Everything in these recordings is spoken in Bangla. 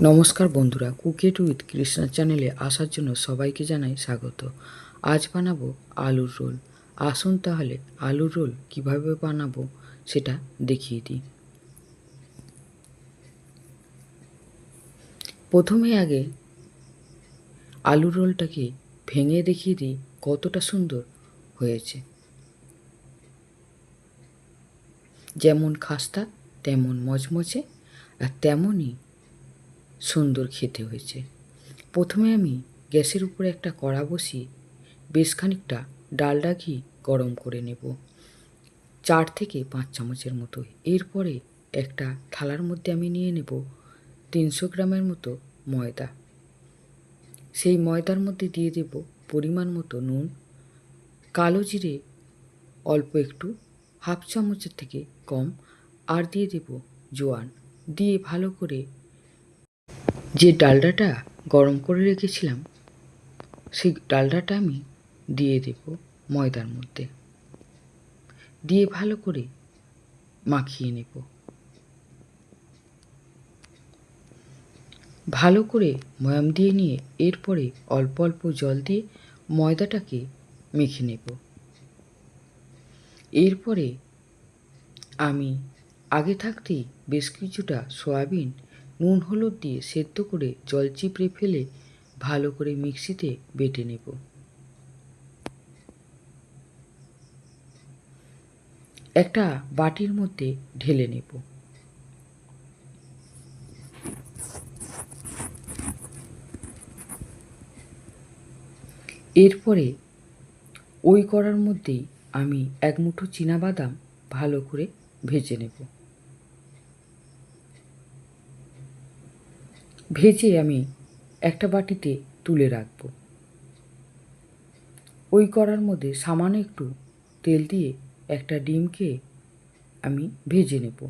নমস্কার বন্ধুরা কুকেট উইথ কৃষ্ণা চ্যানেলে আসার জন্য সবাইকে জানাই স্বাগত। আজ বানাবো আলুর রোল। আসুন তাহলে আলুর রোল কীভাবে বানাবো সেটা দেখিয়ে দিই। প্রথমে আগে আলুর রোলটাকে ভেঙে দেখিয়ে দিই কতটা সুন্দর হয়েছে। যেমন খাস্তা, তেমন মচমচে, আর তেমনই সুন্দর খেতে হয়েছে। প্রথমে আমি গ্যাসের উপরে একটা কড়া বসিয়ে বেশ খানিকটা ডালডা ঘি গরম করে নেব। চার থেকে পাঁচ চামচের মতো। এরপরে একটা থালার মধ্যে আমি নিয়ে নেব তিনশো গ্রামের মতো ময়দা। সেই ময়দার মধ্যে দিয়ে দেব পরিমাণ মতো নুন, কালো জিরে, অল্প একটু, হাফ চামচের থেকে কম, আর দিয়ে দেব জোয়ান। দিয়ে ভালো করে যে ডালডাটা গরম করে রেখেছিলাম, সেই ডালডাটা আমি দিয়ে দেব ময়দার মধ্যে। দিয়ে ভালো করে মাখিয়ে নেব। ভালো করে ময়াম দিয়ে নিয়ে এরপরে অল্প অল্প জল দিয়ে ময়দাটাকে মেখে নেব। এরপরে আমি আগে থাকতেই বেশ কিছুটা সয়াবিন নুন, হলুদ দিয়ে সেদ্ধ করে জল চিপড়ে ফেলে ভালো করে মিক্সিতে বেটে নেব। একটা বাটির মধ্যে ঢেলে নেব। এরপরে ওই করার মধ্যেই আমি এক মুঠো বাদাম ভালো করে ভেজে নেব। ভেজে আমি একটা বাটিতে তুলে রাখব। ওই করার মধ্যে সামান্য একটু তেল দিয়ে একটা ডিমকে আমি ভেজে নেব।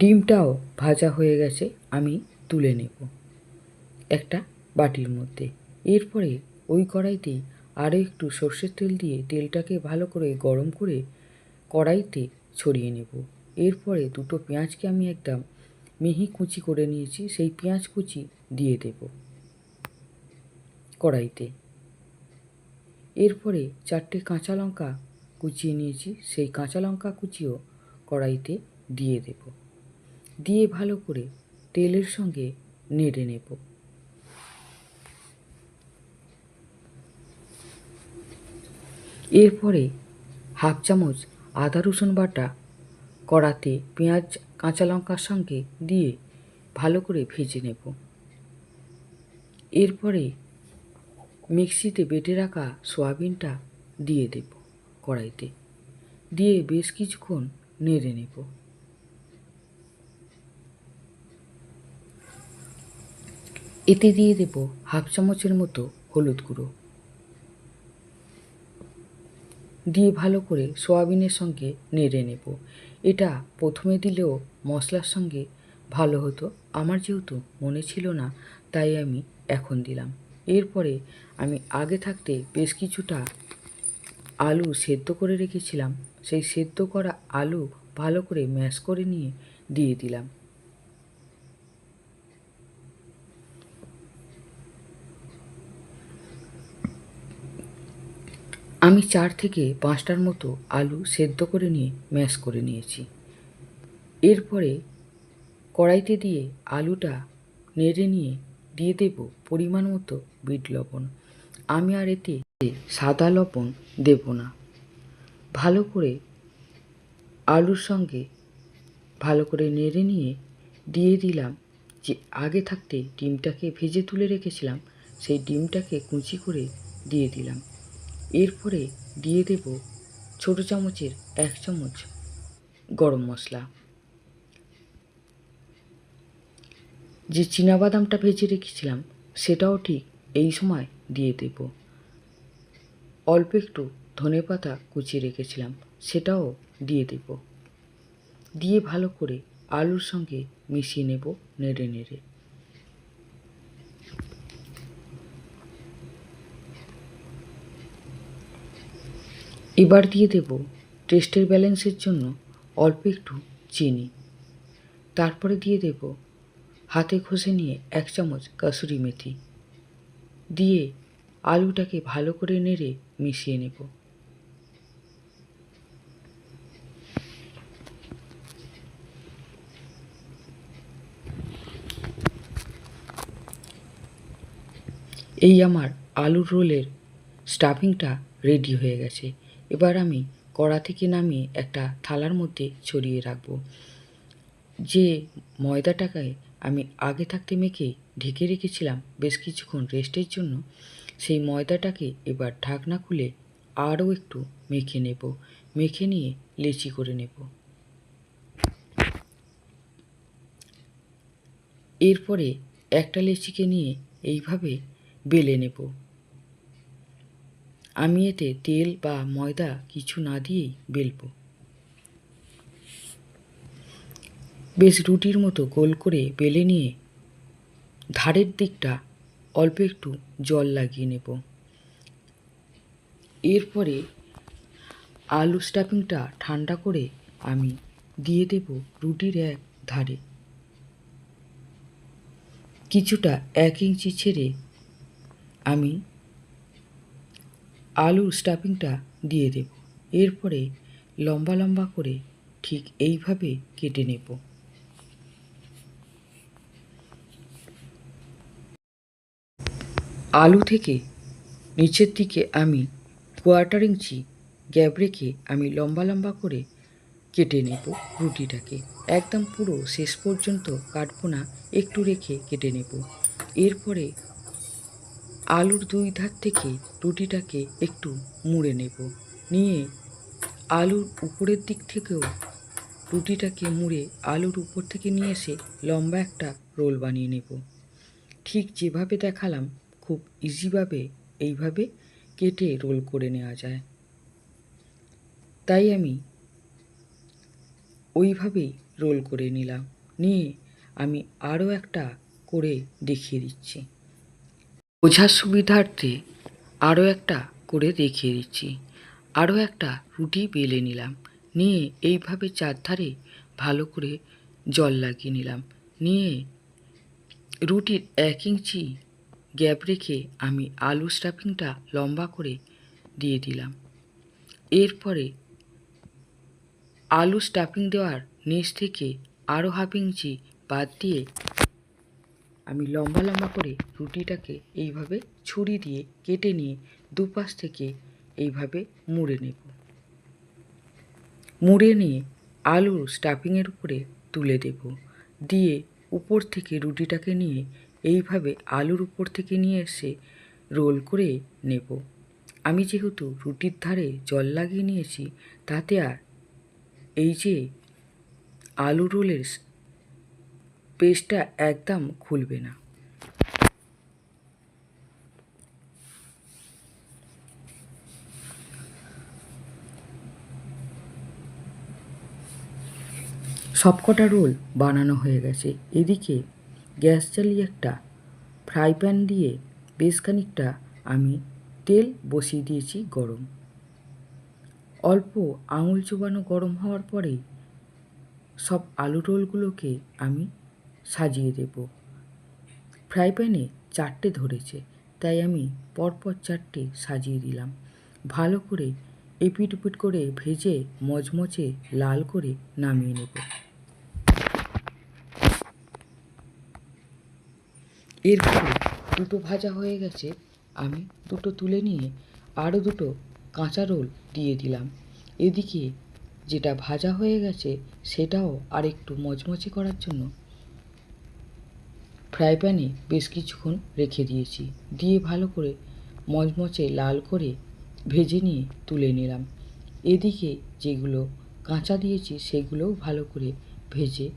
ডিমটাও ভাজা হয়ে গেছে, আমি তুলে নেব একটা বাটির মধ্যে। এরপরে ওই কড়াইতেই আরও একটু সর্ষের তেল দিয়ে তেলটাকে ভালো করে গরম করে কড়াইতে ছড়িয়ে নেব। এরপরে দুটো পেঁয়াজকে আমি একদম মিহি কুচি করে নিয়েছি, সেই পেঁয়াজ কুচি দিয়ে দেব কড়াইতে। এরপরে চারটে কাঁচা লঙ্কা কুচিয়ে নিয়েছি, সেই কাঁচা লঙ্কা কুচিও কড়াইতে দিয়ে দেব। দিয়ে ভালো করে তেলের সঙ্গে নেড়ে নেব। এরপরে হাফ চামচ আদা রসুন বাটা, কড়াতে পেঁয়াজ, কাঁচা লঙ্কার সঙ্গে দিয়ে ভালো করে ভেজে নেব। এরপরে মিক্সিতে বেটে রাখা সয়াবিনটা দিয়ে দেব কড়াইতে। দিয়ে বেশ কিছুক্ষণ নেড়ে নেব। এতে দিয়ে দেব হাফ চামচের মতো হলুদ গুঁড়ো। দিয়ে ভালো করে সোয়াবিনের সঙ্গে নেড়ে নেব। এটা প্রথমে দিলেও মশলার সঙ্গে ভালো হতো। আমার যেহেতু মনে ছিল না, তাই আমি এখন দিলাম। এরপরে আমি আগে থাকতে বেশ কিছুটা আলু সেদ্ধ করে রেখেছিলাম। সেই সেদ্ধ করা আলু ভালো করে ম্যাশ করে নিয়ে দিয়ে দিলাম। আমি চার থেকে পাঁচটার মতো আলু সেদ্ধ করে নিয়ে ম্যাশ করে নিয়েছি। এরপরে কড়াইতে দিয়ে আলুটা নেড়ে নিয়ে দিয়ে দেব পরিমাণ মতো বিট লবণ। আমি আর এতে সাদা লবণ দেব না। ভালো করে আলুর সঙ্গে ভালো করে নেড়ে নিয়ে দিয়ে দিলাম যে আগে থাকতে ডিমটাকে ভেজে তুলে রেখেছিলাম, সেই ডিমটাকে কুচি করে দিয়ে দিলাম। এরপরে দিয়ে দেব ছোট চামচের এক চামচ গরম মশলা। যে বাদামটা ভেজে রেখেছিলাম, সেটাও ঠিক এই সময় দিয়ে দেব। অল্প একটু ধনে পাতা কুচিয়ে রেখেছিলাম, সেটাও দিয়ে দেব। দিয়ে ভালো করে আলুর সঙ্গে মিশিয়ে নেব নেড়ে নেড়ে। এবার দিয়ে দেব টেস্টের ব্যালেন্সের জন্য অল্প একটু চিনি। তারপরে দিয়ে দেব হাতে ঘষে নিয়ে এক চামচ কাসুরি মেথি। দিয়ে আলুটাকে ভালো করে নেড়ে মিশিয়ে নেব। এই আমার আলুর রোলের স্টাফিংটা রেডি হয়ে গেছে। এবার আমি কড়া থেকে নামিয়ে একটা থালার মধ্যে ছড়িয়ে রাখব। যে ময়দাটাকে আমি আগে থাকতে মেখে ঢেকে রেখেছিলাম বেশ কিছুক্ষণ রেস্টের জন্য, সেই ময়দাটাকে এবার ঢাকনা খুলে আরও একটু মেখে নেব, মেখে নিয়ে লেচি করে নেব। এরপরে একটা লেচিকে নিয়ে এইভাবে বেলে নেব। আমি এতে তেল বা ময়দা কিছু না দিয়েই বেলবো। বেশ রুটির মতো গোল করে বেলে নিয়ে ধারের দিকটা অল্প একটু জল লাগিয়ে নেব। এরপরে আলু স্টাফিংটা ঠান্ডা করে আমি দিয়ে দেব রুটির এক ধারে। কিছুটা এক ইঞ্চি ছেড়ে আমি আলুর স্টাফিংটা দিয়ে দেব। এরপরে লম্বা লম্বা করে ঠিক এইভাবে কেটে নেব। আলু থেকে নিচের দিকে আমি কোয়ার্টার ইঞ্চি গ্যাপ রেখে আমি লম্বা লম্বা করে কেটে নেব রুটিটাকে। একদম পুরো শেষ পর্যন্ত কাটবো না, একটু রেখে কেটে নেব। এরপরে আলুর দুই ধার থেকে রুটিটাকে একটু মুড়ে নেব। নিয়ে আলুর উপরের দিক থেকেও রুটিটাকে মুড়ে আলুর উপর থেকে নিয়ে এসে লম্বা একটা রোল বানিয়ে নেব। ঠিক যেভাবে দেখালাম, খুব ইজিভাবে এইভাবে কেটে রোল করে নেওয়া যায়। তাই আমি ওইভাবেই রোল করে নিলাম। নিয়ে আমি আরও একটা করে দেখিয়ে দিচ্ছি। বোঝার সুবিধার্থে আরও একটা করে দেখিয়ে দিচ্ছি। আরও একটা রুটি বেলে নিলাম। নিয়ে এইভাবে চারধারে ভালো করে জল লাগিয়ে নিলাম। নিয়ে রুটির এক ইঞ্চি গ্যাপ রেখে আমি আলু স্টাফিংটা লম্বা করে দিয়ে দিলাম। এরপরে আলু স্টাফিং দেওয়ার নিচ থেকে আরও হাফ ইঞ্চি বাদ দিয়ে আমি লম্বা লম্বা করে রুটিটাকে এইভাবে ছুরি দিয়ে কেটে নিয়ে দুপাশ থেকে এইভাবে মুড়ে নেব। মুড়ে নিয়ে আলুর স্টাফিংয়ের উপরে তুলে দেব। দিয়ে উপর থেকে রুটিটাকে নিয়ে এইভাবে আলুর উপর থেকে নিয়ে এসে রোল করে নেব। আমি যেহেতু রুটির ধারে জল লাগিয়ে নিয়েছি, তাতে আর এই যে আলু রোলের পেস্টটা একদম খুলবে না। সবকটা রোল বানানো হয়ে গেছে। এদিকে গ্যাস চালিয়ে একটা ফ্রাই প্যান দিয়ে বেশ খানিকটা আমি তেল বসিয়ে দিয়েছি গরম। অল্প আঙুল চুবানো গরম হওয়ার পরে সব আলু রোলগুলোকে আমি সাজিয়ে দেব। ফ্রাই প্যানে চারটে ধরেছে, তাই আমি পরপর চারটে সাজিয়ে দিলাম। ভালো করে এপিট উপিট করে ভেজে মচমচে লাল করে নামিয়ে নেব। এরপরে দুটো ভাজা হয়ে গেছে, আমি দুটো তুলে নিয়ে আরও দুটো কাঁচা রোল দিয়ে দিলাম। এদিকে যেটা ভাজা হয়ে গেছে, সেটাও আর একটু মচমচে করার জন্য ফ্রাই প্যানে বেশ কিছুক্ষণ রেখে দিয়েছি। দিয়ে ভালো করে মচমচে লাল করে ভেজে নিয়ে তুলে নিলাম। এদিকে যেগুলো কাঁচা দিয়েছি, সেগুলোও ভালো করে ভেজে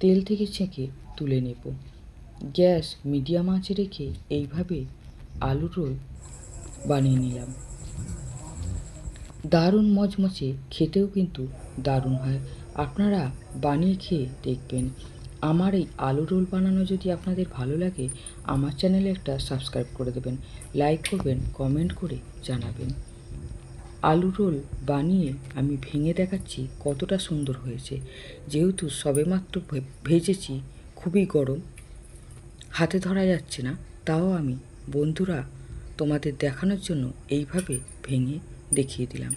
তেল থেকে ছেঁকে তুলে নেব। গ্যাস মিডিয়াম আঁচে রেখে এইভাবে আলু রোল বানিয়ে নিলাম। দারুণ মচমচে, খেতেও কিন্তু দারুণ হয়। আপনারা বানিয়ে খেয়ে দেখবেন। আমার এই আলু রোল বানানো যদি আপনাদের ভালো লাগে, আমার চ্যানেলে একটা সাবস্ক্রাইব করে দেবেন। লাইক করবেন, কমেন্ট করে জানাবেন। আলু রোল বানিয়ে আমি ভেঙে দেখাচ্ছি কতটা সুন্দর হয়েছে। যেহেতু সবেমাত্র ভেজেছি, খুবই গরম। হাতে ধরা যাচ্ছে না, তাও আমি বন্ধুরা তোমাদের দেখানোর জন্য এইভাবে ভেঙে দেখিয়ে দিলাম।